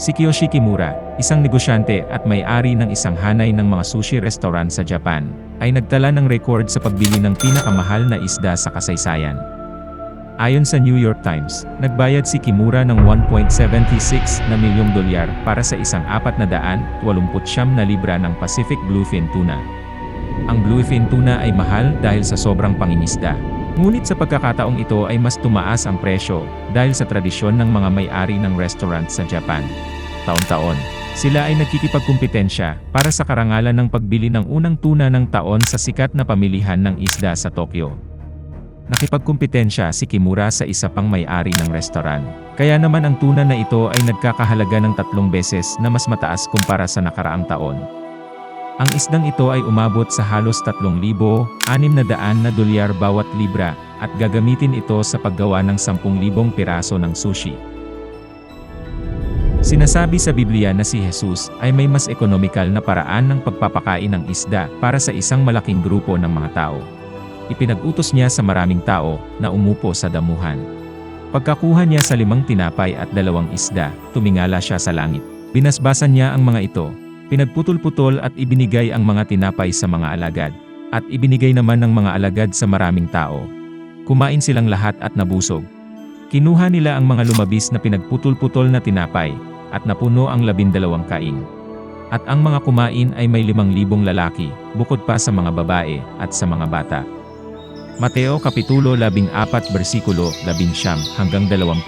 Si Kiyoshi Kimura, isang negosyante at may-ari ng isang hanay ng mga sushi restaurant sa Japan, ay nagtala ng record sa pagbili ng pinakamahal na isda sa kasaysayan. Ayon sa New York Times, nagbayad si Kimura ng 1.76 na milyong dolyar para sa isang 489 na libra ng Pacific Bluefin Tuna. Ang bluefin tuna ay mahal dahil sa sobrang pangingisda. Ngunit sa pagkakataong ito ay mas tumaas ang presyo dahil sa tradisyon ng mga may-ari ng restaurant sa Japan. Taon-taon, sila ay nagkikipagkumpetensya para sa karangalan ng pagbili ng unang tuna ng taon sa sikat na pamilihan ng isda sa Tokyo. Nakipagkumpetensya si Kimura sa isa pang may-ari ng restaurant. Kaya naman ang tuna na ito ay nagkakahalaga ng tatlong beses na mas mataas kumpara sa nakaraang taon. Ang isdang ito ay umabot sa halos 3,600 na dolyar bawat libra at gagamitin ito sa paggawa ng 10,000 piraso ng sushi. Sinasabi sa Biblia na si Jesus ay may mas ekonomikal na paraan ng pagpapakain ng isda para sa isang malaking grupo ng mga tao. Ipinag-utos niya sa maraming tao na umupo sa damuhan. Pagkakuha niya sa limang tinapay at dalawang isda, tumingala siya sa langit. Binasbasan niya ang mga ito, pinagputol-putol at ibinigay ang mga tinapay sa mga alagad, at ibinigay naman ng mga alagad sa maraming tao. Kumain silang lahat at nabusog. Kinuha nila ang mga lumabis na pinagputol-putol na tinapay, at napuno ang labindalawang kaing. At ang mga kumain ay may limang libong lalaki, bukod pa sa mga babae, at sa mga bata. Mateo Kapitulo 14 versikulo 11 hanggang 21